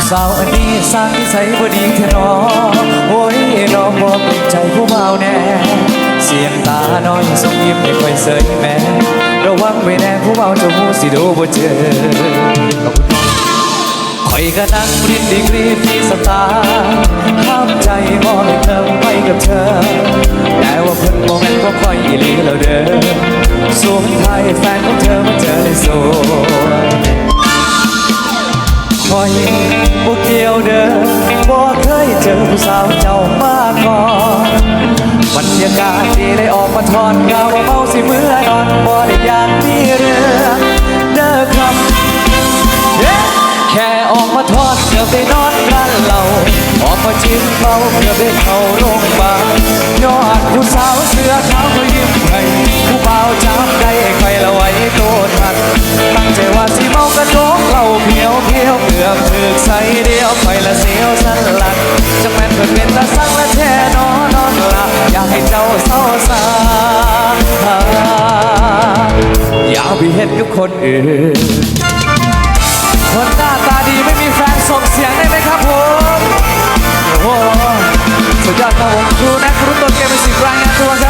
ผู้สาวอันนี้สร้างนิสัยบ่ดีแท้หนอโอ้ยน้องบ่เกรงใจผู้เบาแน่ เสียงตาน้อยส่งยิ้มให้ค่อยเสยแม่ระวังไว้แน่ผู้เบาจะหูสิดูบ่เจอขอบคุณครับคอยก็นั่งรินดีกรีฟีสตาร์ห้ามใจมองให้เธอไปกับเธอ แต่ว่าเพิ่นโมเมนต์ก็คอยอีหลีแล้วเด้อสวมไทยแฟนของเธอมาเจอในโซนคอย เจอผู้สาวเจ้ามาก่อนบรรยากาศดีได้ออกมาทอดกาวว่าเมาสิเมื่อนอนบ่ได้อยากมีเรื่องเด้อครับแค่ออกมาทอดเกือบได้นอนกันเราออกมาจิ้มเมาเกือบได้เข้าโรงพยาบาลยอดผู้สาวเสื้อขาว ไปเห็นกับคนอื่น คนหน้าตาดีไม่มีแฟนส่งเสียงได้ไหมครับผมโอ้โหสุดยอดครับผมครูนักรุ่นต้นเกมเป็นสิบรายงานตัวครับ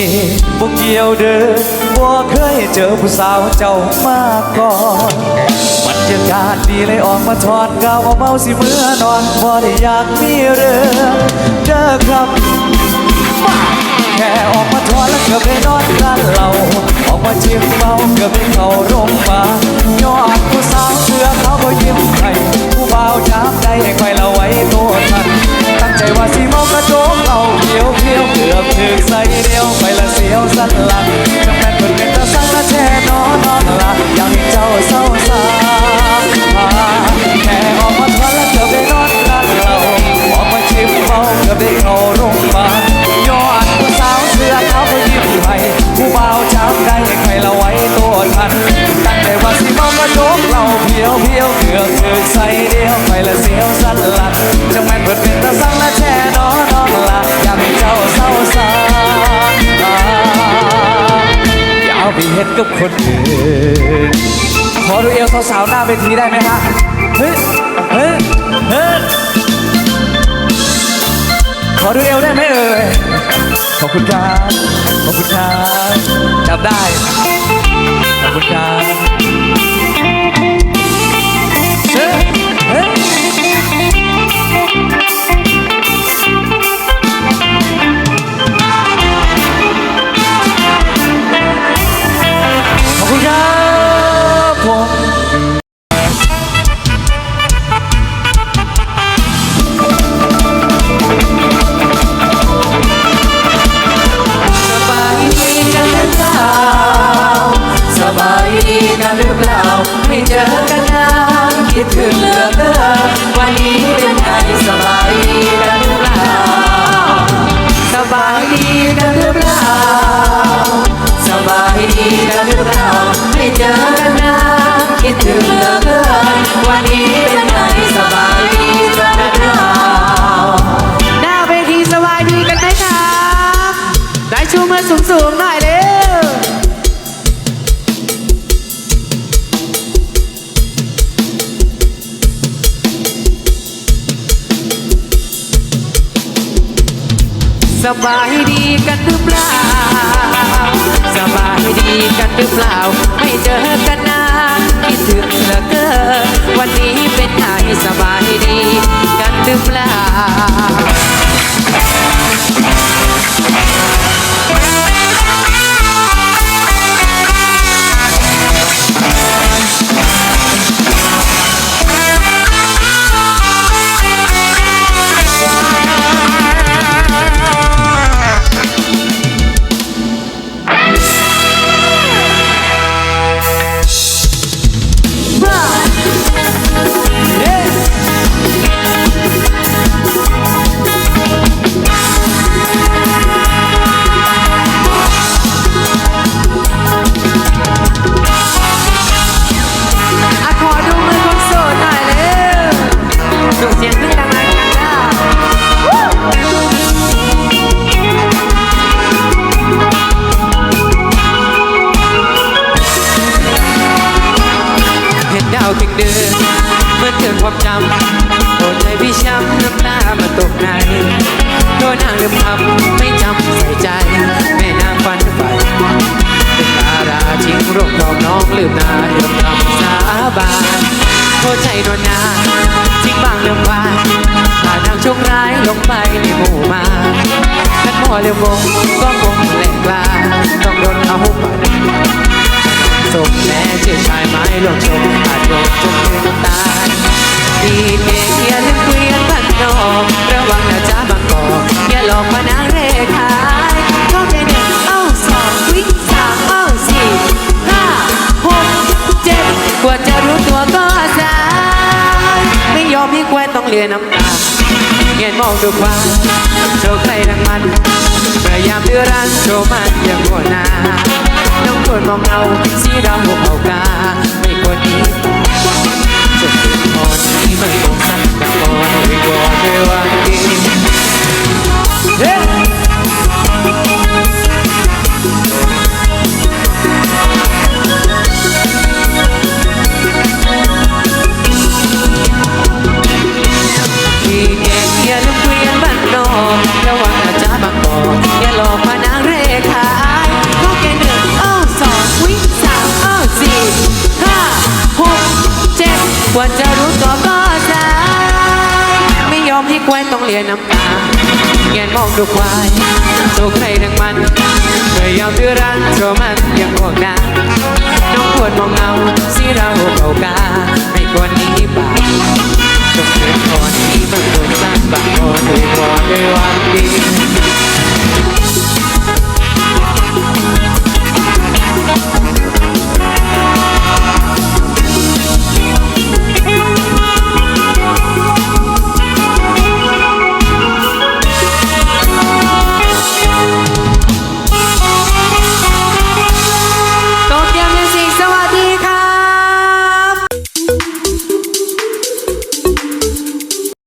บ่เกี่ยวเด้อบ่เคยเจอผู้สาวเจ้ามาก่อนบรรยากาศดีเลยออกมาทอดกาวว่าเมาสิเมื่อนอนบ่ได้อยากมีเรื่องเด้อครับแค่ออกมาทอนแล้วเกือบได้นอนกันเราออกมาชิมเมาเกือบได้เข้าโรงพยาบาลยอดผู้สาวเสื้อเขาก็ยิ้มให้ผู้บ่าวจำได้ให้ใครละไว้โทษทันตั้ง ใจว่าสิมองกระโดกเอาเขียวเขียวเกือบถึงใส่เดียวไปละเสียวสันหลังจังแม่นเพิ่นเป็นตาสังละแช่นอนนอนละอยากให้เจ้าเศร้าสา ปเฮ็ดกับคนอื่นขอดูเอวสาวๆหน้าเวทีได้ไหมฮะเฮ้ยเฮ้ยเฮ้ยขอดูเอวได้ไหมเอ่ยขอบคุณครับขอบคุณครับจับได้ขอบคุณครับายดีกันหรือเปล่า สบายดีกันหรือเปล่า ไม่เจอกันนานคิดถึงเหลือเกินวันนี้เป็นไงสบายดีกันหรือเปล่าหน้าเวทีสบายดีกันไหมคะได้ชูมือสูงๆหน่อยเลย บายดีกันหรือเปล่า สบายดีกันหรือเปล่า ไม่เจอกันนานคิดถึงเหลือเกินวันนี้เป็นไงสบายดีกันหรือเปล่า เดือนเมื่อเตือนความจำโปรดใจพี่ช้ำน้ำตามาตกในโดนนางลืมคำไม่จำใส่ใจ แม่นางฝันไปเป็นดาราทิ้งโรคทองน้องลืมนาเดิมคำสาบานโทษใจนวลนาทิ้งบางเรื่องวานพานางโชคร้ายลงไปในหมู่มาท่านพ่อเร็ววงก็คงแหลกลาต้องโดนเอาปัด ศพแม่ชื่อชายไม้ลงชมอาจลงจนถึงตายดีเกเกียร์ลืมเกวียนบ้านนอกระวังนะจ๊ะบางกอกอย่าหลอกมานางเร่ขายเข้าใจหนึ่งเอ้าสองวิสามเอ้าสี่ห้าหกเจ็ดกว่าจะรู้ตัวก็สายไม่ยอมให้แควนต้องเลียน้ำตาเงียนมองดูควายโชว์ใครดังมันพยายามดื้อรั้นโชว์มันอย่างหัวหน้า น้องควรมองเอาสีดำหัวเผากาไม่ควรหนีจนถึงตอนนี้มันคงสั้นแบบพอไม่วอนไม่หวังดี จ็ดกว่าจะรู้ตัวก็สายไม่ยอมให้ควายต้องเลียน้ำตาเงียนมองดูควายโชว์ใครดังมันพยยามดื้อรั้นโชมันย่างพวกนาน้องควรมองเงาสีเราเก่ากาไม่ควรหนีไปจงเป็นคนที่มันควรสร้างบางคนด้วยความด้วยหวังดี